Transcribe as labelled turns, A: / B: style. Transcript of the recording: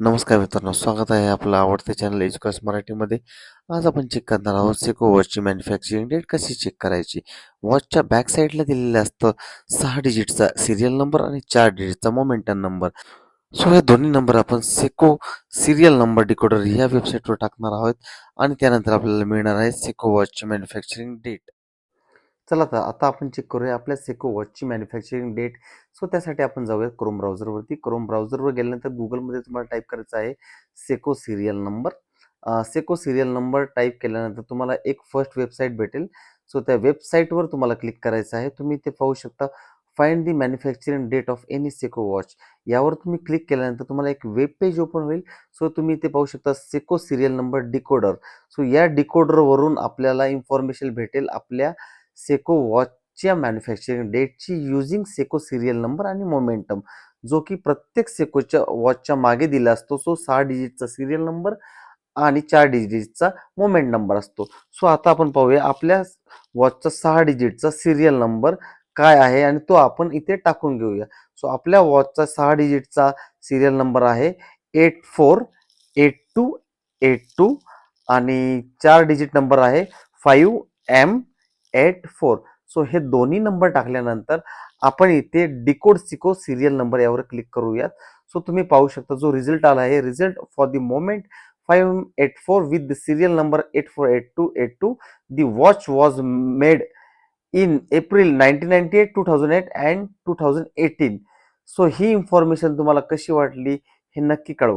A: नमस्कार मित्रांनो स्वागत आहे आपलं आवडते चॅनल एज्युकेश मराठीमध्ये. आज आपण चेक करणार आहोत सेको वॉचची मॅन्युफॅक्चरिंग डेट कशी चेक करायची? वॉचच्या बॅक साईडला दिलेलं असतं सहा डिजिटचा सिरियल नंबर आणि चार डिजिटचा मोमेंटम नंबर सो हे दोन्ही नंबर आपण सेको सिरियल नंबर डिकोडर ह्या वेबसाईटवर टाकणार आहोत आणि त्यानंतर आपल्याला मिळणार आहे सेको वॉचची मॅन्युफॅक्चरिंग डेट चला तर आता आपण चेक करूया आपल्या सेको वॉचची मॅन्युफॅक्चरिंग डेट सो त्यासाठी आपण जाऊया क्रोम ब्राउझरवरती क्रोम ब्राउझरवर गेल्यानंतर गुगलमध्ये तुम्हाला टाईप करायचं आहे Seiko serial number Seiko serial number type केल्यानंतर तुम्हाला एक फर्स्ट वेबसाईट भेटेल. सो त्या वेबसाईटवर तुम्हाला क्लिक करायचं आहे. तुम्ही ते पाहू शकता. Find the manufacturing date of any Seiko watch यावर तुम्ही क्लिक केल्यानंतर तुम्हाला एक वेब पेज ओपन होईल. सो तुम्ही ते पाहू शकता Seiko serial number decoder so या डिकोडरवरून आपल्याला इन्फॉर्मेशन भेटेल. आपल्या सेको वॉचच्या मॅन्युफॅक्चरिंग डेटची युझिंग सेको सिरियल नंबर आणि मोमेंटम जो की प्रत्येक सेकोच्या वॉचच्या मागे दिला असतो. सो सहा डिजिटचा सिरियल नंबर आणि चार डिजिटचा मोमेंट नंबर असतो. सो आता आपण पाहूया आपल्या वॉचचा सहा डिजिटचा सिरियल नंबर काय आहे आणि तो आपण इथे टाकून घेऊया. सो आपल्या वॉचचा सहा डिजिटचा सिरियल नंबर आहे eight four eight two eight two आणि चार डिजिट नंबर आहे five M eight four so हे दोन्ही नंबर टाकल्यानंतर आपण इथे डिकोड सिको सिरियल नंबर यावर क्लिक करूयात. सो तुम्ही पाहू शकता जो रिझल्ट आला आहे result for the moment five eight four with the serial number eight four eight two eight two the watch was made in April nineteen ninety eight two thousand eight and two thousand eighteen so he information तुम्हाला कशी वाटली हे नक्की कळवा.